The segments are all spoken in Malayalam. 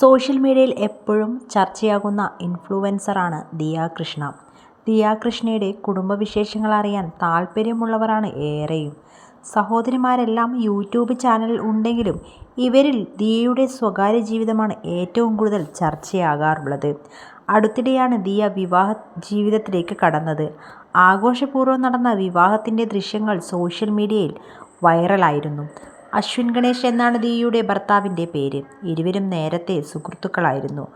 സോഷ്യൽ മീഡിയയിൽ എപ്പോഴും ചർച്ചയാകുന്ന ഇൻഫ്ലുവൻസറാണ് ദിയ കൃഷ്ണ ദിയ കൃഷ്ണയുടെ കുടുംബവിശേഷങ്ങൾ അറിയാൻ താല്പര്യമുള്ളവരാണ് ഏറെയും. സഹോദരിമാരെല്ലാം യൂട്യൂബ് ചാനൽ ഉണ്ടെങ്കിലും ഇവരിൽ ദിയയുടെ സ്വകാര്യ ജീവിതമാണ് ഏറ്റവും കൂടുതൽ ചർച്ചയാകാറുള്ളത്. അടുത്തിടെയാണ് ദിയ വിവാഹ ജീവിതത്തിലേക്ക് കടന്നത്. ആഘോഷപൂർവം നടന്ന വിവാഹത്തിന്റെ ദൃശ്യങ്ങൾ സോഷ്യൽ മീഡിയയിൽ വൈറലായിരുന്നു. അശ്വിൻ ഗണേഷ് എന്നാണ് ദീയുടെ ഭർത്താവിന്റെ പേര്. ഇരുവരും നേരത്തെ സുഹൃത്തുക്കളായിരുന്നു.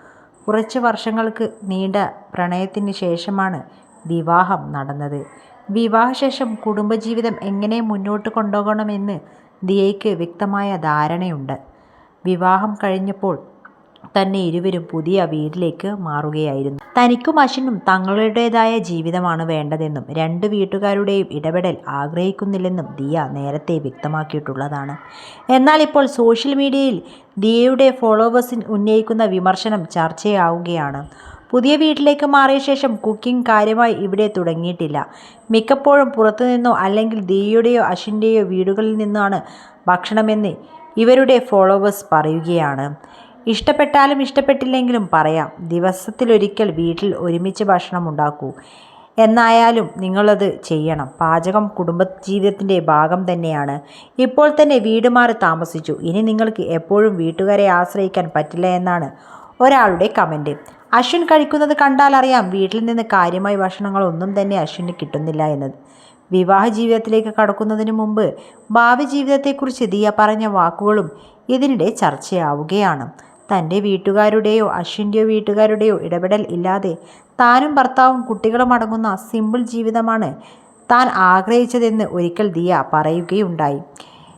കുറച്ച് വർഷങ്ങൾക്ക് നീണ്ട പ്രണയത്തിന് ശേഷമാണ് വിവാഹം നടന്നത്. വിവാഹശേഷം കുടുംബജീവിതം എങ്ങനെ മുന്നോട്ട് കൊണ്ടുപോകണമെന്ന് ദിയയ്ക്ക് വ്യക്തമായ ധാരണയുണ്ട്. വിവാഹം കഴിഞ്ഞപ്പോൾ തന്നെ ഇരുവരും പുതിയ വീട്ടിലേക്ക് മാറുകയായിരുന്നു. തനിക്കും അശ്വിനും തങ്ങളുടേതായ ജീവിതമാണ് വേണ്ടതെന്നും രണ്ട് വീട്ടുകാരുടെയും ഇടപെടൽ ആഗ്രഹിക്കുന്നില്ലെന്നും ദിയ നേരത്തെ വ്യക്തമാക്കിയിട്ടുള്ളതാണ്. എന്നാൽ ഇപ്പോൾ സോഷ്യൽ മീഡിയയിൽ ദിയയുടെ ഫോളോവേഴ്സിന് ഉന്നയിക്കുന്ന വിമർശനം ചർച്ചയാവുകയാണ്. പുതിയ വീട്ടിലേക്ക് മാറിയ ശേഷം കുക്കിംഗ് കാര്യമായി ഇവിടെ തുടങ്ങിയിട്ടില്ല. മിക്കപ്പോഴും പുറത്തുനിന്നോ അല്ലെങ്കിൽ ദിയയുടെയോ അശ്വിന്റെയോ വീടുകളിൽ നിന്നാണ് ഭക്ഷണമെന്ന് ഇവരുടെ ഫോളോവേഴ്സ് പറയുകയാണ്. ഇഷ്ടപ്പെട്ടാലും ഇഷ്ടപ്പെട്ടില്ലെങ്കിലും പറയാം. ദിവസത്തിലൊരിക്കൽ വീട്ടിൽ ഒരുമിച്ച് ഭക്ഷണം ഉണ്ടാക്കൂ. എന്നായാലും നിങ്ങളത് ചെയ്യണം. പാചകം കുടുംബ ജീവിതത്തിന്റെ ഭാഗം തന്നെയാണ്. ഇപ്പോൾ തന്നെ വീട് മാറി താമസിച്ചു. ഇനി നിങ്ങൾക്ക് എപ്പോഴും വീട്ടുകാരെ ആശ്രയിക്കാൻ പറ്റില്ല എന്നാണ് ഒരാളുടെ കമന്റ്. അശ്വിൻ കഴിക്കുന്നത് കണ്ടാൽ അറിയാം വീട്ടിൽ നിന്ന് കാര്യമായ ഭക്ഷണങ്ങളൊന്നും തന്നെ അശ്വിന് കിട്ടുന്നില്ല എന്നത്. വിവാഹ ജീവിതത്തിലേക്ക് കടക്കുന്നതിന് മുമ്പ് ഭാവി ജീവിതത്തെക്കുറിച്ച് ദിയ പറഞ്ഞ വാക്കുകളും ഇതിനിടെ ചർച്ചയാവുകയാണ്. തന്റെ വീട്ടുകാരുടെയോ അശ്വിന്റെയോ വീട്ടുകാരുടെയോ ഇടപെടൽ ഇല്ലാതെ താനും ഭർത്താവും കുട്ടികളും അടങ്ങുന്ന സിമ്പിൾ ജീവിതമാണ് താൻ ആഗ്രഹിച്ചതെന്ന് ഒരിക്കൽ ദിയ പറയുകയുണ്ടായി.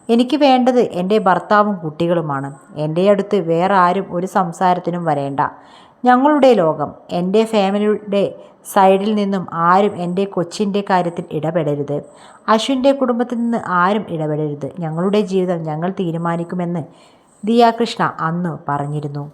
എനിക്ക് വേണ്ടത് എന്റെ ഭർത്താവും കുട്ടികളുമാണ്. എന്റെ അടുത്ത് വേറെ ആരും ഒരു സംസാരത്തിനും വരേണ്ട. ഞങ്ങളുടെ ലോകം എന്റെ ഫാമിലിയുടെ സൈഡിൽ നിന്നും ആരും എന്റെ കൊച്ചിന്റെ കാര്യത്തിൽ ഇടപെടരുത്. അശ്വിന്റെ കുടുംബത്തിൽ നിന്ന് ആരും ഇടപെടരുത്. ഞങ്ങളുടെ ജീവിതം ഞങ്ങൾ തീരുമാനിക്കുമെന്ന് ദിയാകൃഷ്ണ അന്ന് പറഞ്ഞിരുന്നു